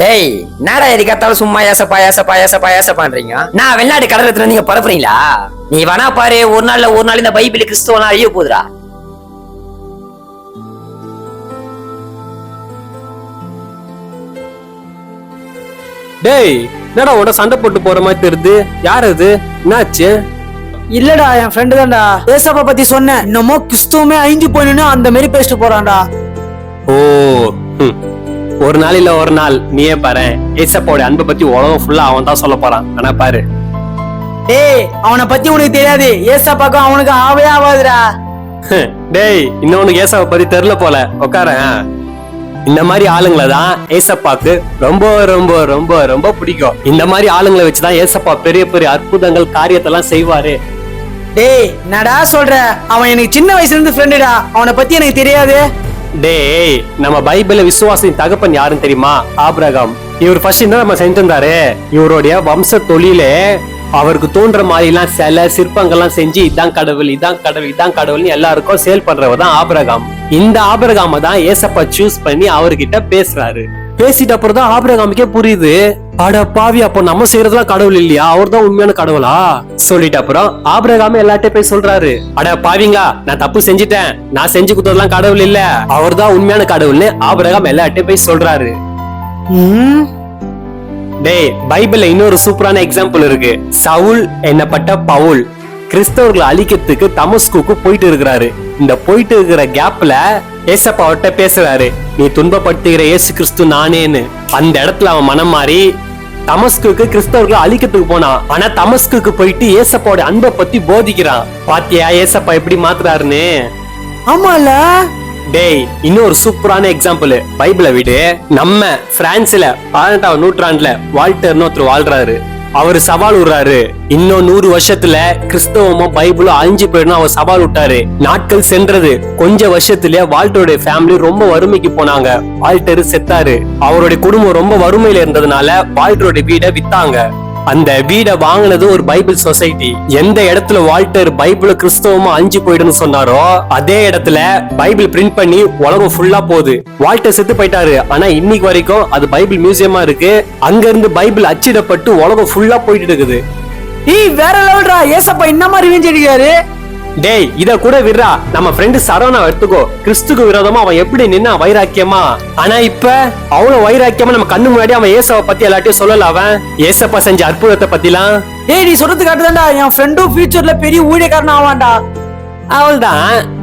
டேய் என்னடா எதுக்காத்தாலும் சும்மா ஏசப்பா ஏசப்பா ஏசப்பா ஏசப்பான்றீங்க? நான் வெளிநாட்டு கடலத்துல நீங்க பரப்புறீங்களா? நீ வேணா பாரு ஒரு நாள்ல ஒரு நாள் இந்த பைபிள் கிறிஸ்துவலாம் அழிய போகுதுடா. டேய் என்னடா உட சண்டை போட்டு போற மாதிரி தெரியுது? யார் அது? என்னாச்சு? இல்லடா என் ஃப்ரெண்டு தான்டா. ஏசப்பா பத்தி சொன்னேன். இன்னமோ கிறிஸ்துவமே அழிஞ்சு போயின்னு அந்த மாதிரி பேசிட்டு போறான்டா. ஓ. ஒரு நாள் இல்ல ஒரு நாள். நீயே பாரு. ஏசப்பாவோட அன்பை பத்தி உலகம் ஃபுல்லா அவன் தான் சொல்ல போறான். ஆனா பாரு. டேய் அவனை பத்தி உனக்கு தெரியாது. ஏசப்பாக்கும் அவனுக்கு ஆவே ஆகாதுடா ஹம். டேய் இன்னொன்னு ஏசப்பா பத்தி தெரியல போல. உட்காரேன் இந்த மாதிரி ஆளுங்களை தான் ஏசப்பாக்கு ரொம்ப ரொம்ப ரொம்ப ரொம்ப பிடிக்கும். இந்த மாதிரி ஆளுங்களை வச்சுதான் ஏசப்பா பெரிய பெரிய அற்புதங்கள் காரியத்தெல்லாம் செய்வாரு. டேய் என்னடா சொல்ற? அவன் எனக்கு சின்ன வயசுல இருந்து ஃப்ரெண்டுடா அவனை பத்தி எனக்கு தெரியாது. டேய் நம்ம பைபிள்ல விசுவாசின் தகப்பன் யாருன்னு தெரியுமா? ஆபிரகாம். இவர் ஃபர்ஸ்ட் தான் நம்ம செஞ்சிருந்தாரு இவருடைய வம்ச தொழிலே அவருக்கு தோன்ற மாதிரி எல்லாம் சில சிற்பங்கள்லாம் செஞ்சு இதான் கடவுள் இதான் கடவுள் இதான் கடவுள்னு எல்லாருக்கும் சேல் பண்றவர் தான் ஆபிரகாம். இந்த ஆபிரகாம தான் ஏசப்பா சூஸ் பண்ணி அவர்கிட்ட பேசுறாரு. பேசிட்ட அப்புறம் தான் ஆபிரகாமுக்கே புரியுது. அட பாவி அப்போ நம்ம செய்யறதுலாம் கடவுள் இல்லையா? அவர் தான் உண்மையான கடவுளா? சொல்லிட்ட அப்புறம் ஆபிரகாம் எல்லார்ட்டையும் போய் சொல்றாரு. அட பாவிங்களா நான் தப்பு செஞ்சிட்டேன். நான் செஞ்சு கொடுத்ததெல்லாம் கடவுள் இல்ல. அவர் தான் உண்மையான கடவுள்னு ஆபிரகாம் எல்லார்ட்டையும் போய் சொல்றாரு. டேய் பைபிள்ல இன்னொரு சூப்பரான எக்ஸாம்பிள் இருக்கு. சவுல் என்னப்பட்ட பவுல்? கிறிஸ்தவர்களை அழிக்கிறதுக்கு தமஸ்குக்கு போயிட்டு இருக்கிறாரு இந்த போயிட்டு இருக்கிற கேப்ல ஏசப்பா அவர்கிட்ட பேசுறாரு நீ துன்பப்படுத்துகிற இயேசு கிறிஸ்து நானேன்னு. அந்த இடத்துல அவன் மனம் மாறி தமஸ்குக்கு கிறிஸ்தவர்களை அழிக்கிறதுக்கு போனான். ஆனா தமஸ்குக்கு போயிட்டு ஏசப்பாவோட அன்பை பத்தி போதிக்கிறான். பாத்தியா ஏசப்பா எப்படி மாத்துறாருன்னு? ஆமால. டேய் இன்னொரு சூப்பரான எக்ஸாம்பிள் பைபிளை விடு. நம்ம பிரான்ஸ்ல பதினெட்டாம் நூற்றாண்டுல வால்டர்னு ஒருத்தர் வாழ்றாரு. அவர் சவால் விடுறாரு. இன்னும் நூறு வருஷத்துல கிறிஸ்தவமும் பைபிளும் அழிஞ்சு போயிடும் அவர் சவால் விட்டாரு. நாட்கள் சென்றது. கொஞ்ச வருஷத்துல வால்டருடைய ஃபேமிலி ரொம்ப வறுமைக்கு போனாங்க. வால்டர் செத்தாரு. அவருடைய குடும்பம் ரொம்ப வறுமையில இருந்ததுனால வால்டருடைய வீடை வித்தாங்க. அந்த வீடை வாங்கினது ஒரு பைபிள் சொசைட்டி. எந்த இடத்துல வால்டர் பைபிள் கிறிஸ்தவமா அஞ்சு போயிடுன்னு சொன்னாரோ அதே இடத்துல பைபிள் பிரிண்ட் பண்ணி உலகம் ஃபுல்லா போகுது. வால்டர் செத்து போயிட்டாரு. ஆனா இன்னைக்கு வரைக்கும் அது பைபிள் மியூசியமா இருக்கு. அங்க இருந்து பைபிள் அச்சிடப்பட்டு உலகம் ஃபுல்லா போயிட்டு இருக்குது. ஏய் வேற லெவல்டா ஏசப்பா என்ன மாதிரி வீஞ்சடிக்காரு டேய் இத கூட விடுறா. நம்ம ஃப்ரெண்டு சரவணா எடுத்துக்கோ. கிறிஸ்துக்கு விரோதமா அவன் எப்படி நின்னா வைராக்கியமா? ஆனா இப்ப அவ்வளவு வைராக்கியமா நம்ம கண்ணு முன்னாடி அவன் ஏசவை பத்தி எல்லாத்தையும் சொல்லல அவன்? ஏசப்பா செஞ்ச அற்புதத்தை பத்திலாம்? ஏய் நீ சொல்றது கரெக்ட் தான்டா. என் ஃப்ரெண்டும் ஃபியூச்சர்ல பெரிய ஊழியக்காரன் ஆவான்டா. அவள்தான்.